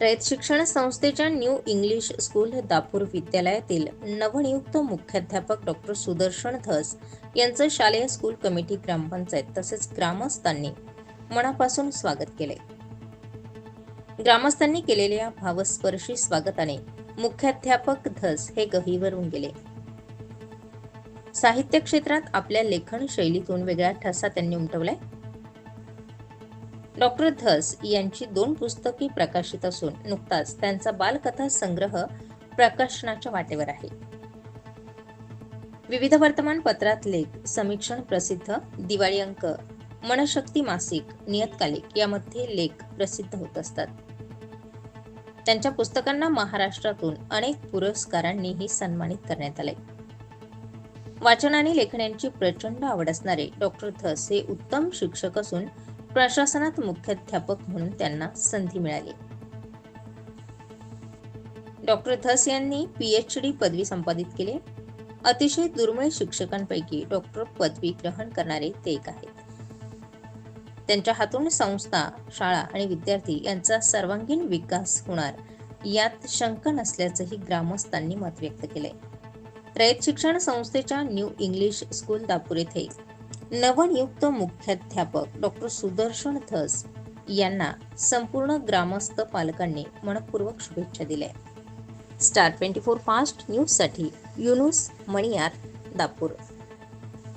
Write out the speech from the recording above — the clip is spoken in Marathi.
रयत शिक्षण संस्थेच्या न्यू इंग्लिश स्कूल दापूर विद्यालयातील नवनियुक्त मुख्याध्यापक डॉक्टर सुदर्शन धस यांचं शालेय स्कूल कमिटी ग्रामपंचायत तसेच ग्रामस्थांनी मनापासून स्वागत केले ग्रामस्थांनी केलेल्या भावस्पर्शी स्वागताने मुख्याध्यापक धस हे गहीवरून गेले. साहित्य क्षेत्रात आपल्या लेखन शैलीतून वेगळा ठसा त्यांनी उमटवलाय. डॉक्टर धस यांची दोन पुस्तके प्रकाशित असून नुकताच त्यांचा बालकथा संग्रह प्रकाशनाच्या वाटेवर आहे. विविध वर्तमानपत्रात लेख समीक्षण प्रसिद्ध दिवाळी अंक मनशक्ती मासिक नियतकालिक यामध्ये लेख प्रसिद्ध होत असतात. त्यांच्या पुस्तकांना महाराष्ट्रातून अनेक पुरस्कारांनीही सन्मानित करण्यात आले. वाचन आणि लेखण्यांची प्रचंड आवड असणारे डॉक्टर धस हे उत्तम शिक्षक असून प्रशासनात मुख्याध्यापक म्हणून त्यांना संधी मिळाली. डॉक्टर धस यांनी पीएच डी पदवी संपादित केली. अतिशय दुर्मिळ शिक्षकांपैकी डॉक्टर पदवी ग्रहण करणारे ते एक आहेत. त्यांच्या हातून संस्था शाळा आणि विद्यार्थी यांचा सर्वांगीण विकास होणार यात शंका नसल्याचंही ग्रामस्थांनी मत व्यक्त केलंय. रयत शिक्षण संस्थेच्या न्यू इंग्लिश स्कूल दापूर येथे नवनियुक्त मुख्याध्यापक डॉक्टर सुदर्शन धस यांना संपूर्ण ग्रामस्थ पालकांनी मनपूर्वक शुभेच्छा दिल्या. स्टार ट्वेंटी फोर फास्ट न्यूजसाठी युनुस मणियार दापूर.